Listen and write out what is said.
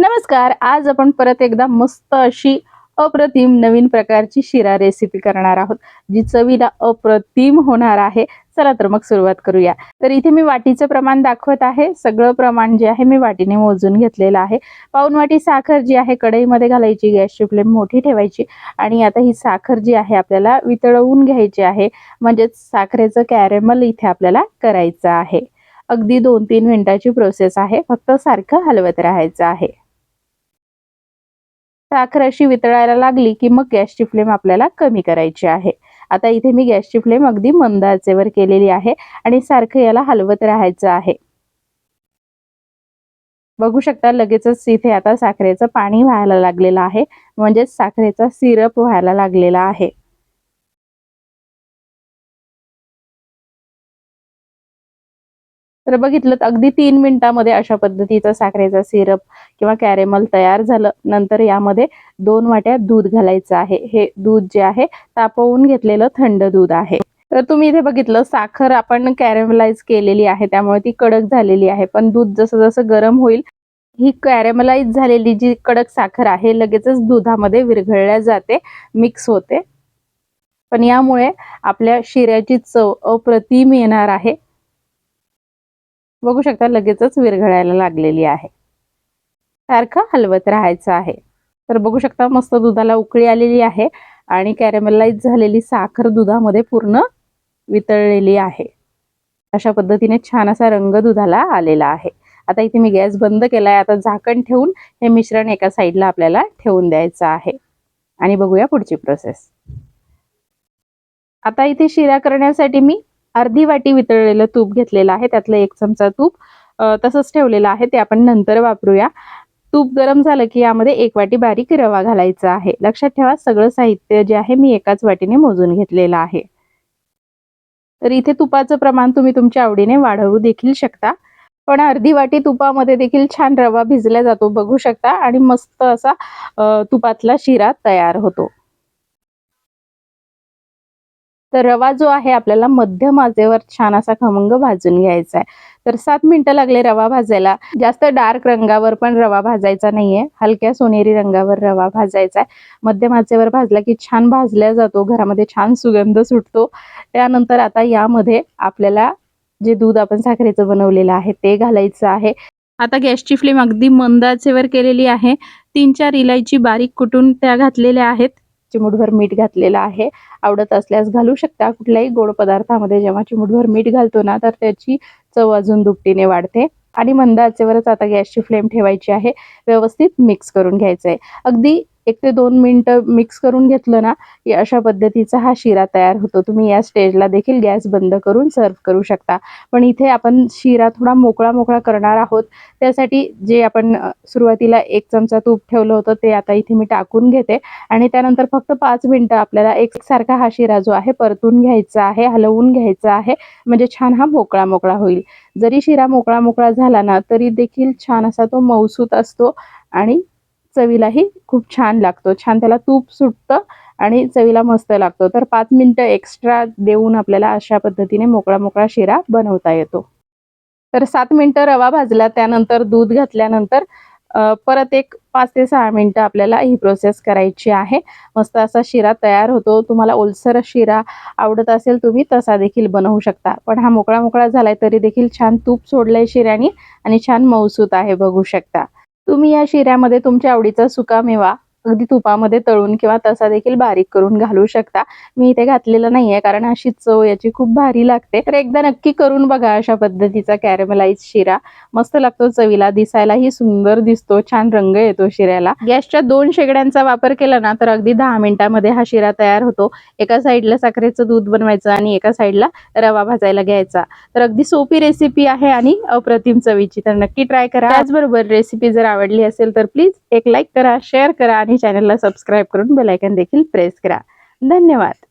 नमस्कार आज आपण परत एकदा मस्त अशी अप्रतिम नवीन प्रकारची शिरा रेसिपी करणार आहोत जी चवीला अप्रतिम होणार आहे. चला तर मग सुरुवात करूया. तर इथे मी वाटीचं प्रमाण दाखवत आहे. सगळं प्रमाण जे आहे मी वाटीने मोजून घेतलेलं आहे. पाऊन वाटी साखर जी आहे कढईमध्ये घालायची गॅसची फ्लेम मोठी ठेवायची आणि आता ही साखर जी आहे आपल्याला वितळवून घ्यायची आहे. म्हणजेच साखरेचं कॅरेमल इथे आपल्याला करायचं आहे. अगदी दोन तीन मिनिटाची प्रोसेस आहे. फक्त सारखं हलवत राहायचं आहे. साखर अशी वितळायला लागली की मग गॅसची फ्लेम आपल्याला कमी करायची आहे. आता इथे मी गॅसची फ्लेम अगदी मंद आचेवर केलेली आहे आणि सारखं याला हलवत राहायचं आहे. बघू शकता लगेचच इथे आता साखरेचं पाणी व्हायला लागलेलं आहे. म्हणजेच साखरेचा सिरप व्हायला लागलेला आहे. तर बघितलं तर अगदी तीन मिनिटामध्ये अशा पद्धतीचा साखरेचा सिरप किंवा कॅरेमल तयार झालं. नंतर यामध्ये दोन वाट्या दूध घालायचं आहे. हे दूध जे आहे तापवून घेतलेलं थंड दूध आहे. तर तुम्ही इथे बघितलं साखर आपण कॅरेमलाइज केलेली आहे. त्यामुळे ती कडक झालेली आहे. पण दूध जसं जसं गरम होईल ही कॅरेमलाइज झालेली जी कडक साखर आहे लगेचच दुधामध्ये विरघळल्या जाते मिक्स होते. पण यामुळे आपल्या शिऱ्याची चव अप्रतिम येणार आहे. बघू शकता लगेचच विरघळायला लागलेली आहे. सारखं हलवत राहायचं आहे. तर बघू शकता मस्त दुधाला उकळी आलेली आहे आणि कॅरेमलाइज झालेली साखर दुधामध्ये पूर्ण वितळलेली आहे. अशा पद्धतीने छान असा रंग दुधाला आलेला आहे. आता इथे मी गॅस बंद केलाय. आता झाकण ठेवून हे मिश्रण एका साईडला आपल्याला ठेवून द्यायचं आहे. आणि बघूया पुढची प्रोसेस आता इथे शिरा करण्यासाठी मी अर्धी वाटी वितळलेलं तूप घेतलेलं आहे त्यातलं एक चमचा तूप. तसंच ठेवलेलं आहे ते आपण नंतर वापरूया. तूप गरम झालं की यामध्ये एक वाटी बारीक रवा घालायचा आहे. लक्षात ठेवा सगळं साहित्य जे आहे मी एकाच वाटीने मोजून घेतलेलं आहे. तर इथे तुपाचं प्रमाण तुम्ही तुमच्या आवडीने वाढवू देखील शकता. पण अर्धी वाटी तुपामध्ये देखील छान रवा भिजला जातो बघू शकता. आणि मस्त असा तुपातला शिरा तयार होतो. तर रवा जो आहे आपल्याला मध्यम आचेवर छान असा खमंग भाजून घ्यायचा आहे. तर सात मिनिटं लागले रवा भाजायला. जास्त डार्क रंगावर पण रवा भाजायचा नाहीये. हलक्या सोनेरी रंगावर रवा भाजायचा आहे. मध्यम आचेवर भाजला की छान भाजल्या जातो. घरामध्ये छान सुगंध सुटतो. त्यानंतर आता यामध्ये आपल्याला जे दूध आपण साखरेचं बनवलेलं आहे ते घालायचं आहे. आता गॅसची फ्लेम अगदी मंद आचेवर केलेली आहे. तीन चार इलायची बारीक कुटून त्या घातलेल्या आहेत. चिमूटभर मीठ घातलेलं आहे. आवडत असल्यास घालू शकता. कुठल्याही गोड पदार्थामध्ये जेव्हा चिमूटभर मीठ घालतो ना तर त्याची चव अजून दुपटीने वाढते. आणि मंद आचेवरच आता गॅसची फ्लेम ठेवायची आहे. व्यवस्थित मिक्स करून घ्यायचं आहे अगदी एक ते दोन मिनटं मिक्स करून घेतलं ना की अशा पद्धतीचा हा शिरा तयार होतो. तुम्ही या स्टेजला देखील गॅस बंद करून सर्व करू शकता. पण इथे आपण शिरा थोडा मोकळा मोकळा करणार आहोत. त्यासाठी जे आपण सुरुवातीला एक चमचा तूप ठेवलं होतं ते आता इथे मी टाकून घेते. आणि त्यानंतर फक्त पाच मिनटं आपल्याला एकसारखा हा शिरा जो आहे परतून घ्यायचा आहे हलवून घ्यायचा आहे. म्हणजे छान हा मोकळा मोकळा होईल. जरी शिरा मोकळा मोकळा झाला ना तरी देखील छान असा तो मौसूत असतो. आणि चवीलाही खूप छान लागतो. छान त्याला तूप सुटतं आणि चवीला मस्त लागतो. तर पाच मिनटं एक्स्ट्रा देऊन आपल्याला अशा पद्धतीने मोकळा मोकळा शिरा बनवता येतो. तर सात मिनटं रवा भाजला त्यानंतर दूध घातल्यानंतर परत एक पाच ते सहा मिनटं आपल्याला ही प्रोसेस करायची आहे. मस्त असा शिरा तयार होतो. तुम्हाला ओलसर शिरा आवडत असेल तुम्ही तसा देखील बनवू शकता. पण हा मोकळा मोकळा झालाय तरी देखील छान तूप सोडलंय शिऱ्याने आणि छान मौसूत आहे बघू शकता. तुम्ही या शिऱ्यामध्ये तुमच्या आवडीचा सुका मेवा अगदी तुपामध्ये तळून किंवा तसा देखील बारीक करून घालू शकता. मी इथे घातलेलं नाहीये कारण अशी चव याची खूप भारी लागते. तर एकदा नक्की करून बघा अशा पद्धतीचा कॅरेमलाइज शिरा. मस्त लागतो चवीला दिसायलाही सुंदर दिसतो छान रंग येतो शिऱ्याला. गॅसच्या दोन शेगड्यांचा वापर केला ना तर अगदी दहा मिनिटांमध्ये हा शिरा तयार होतो. एका साईडला साखरेचं दूध बनवायचं आणि एका साईडला रवा भाजायला घ्यायचा. तर अगदी सोपी रेसिपी आहे आणि अप्रतिम चवीची. तर नक्की ट्राय करा. त्याचबरोबर रेसिपी जर आवडली असेल तर प्लीज एक लाईक करा शेअर करा आणि चॅनलला सबस्क्राईब करून बेलायकन देखील प्रेस करा. धन्यवाद.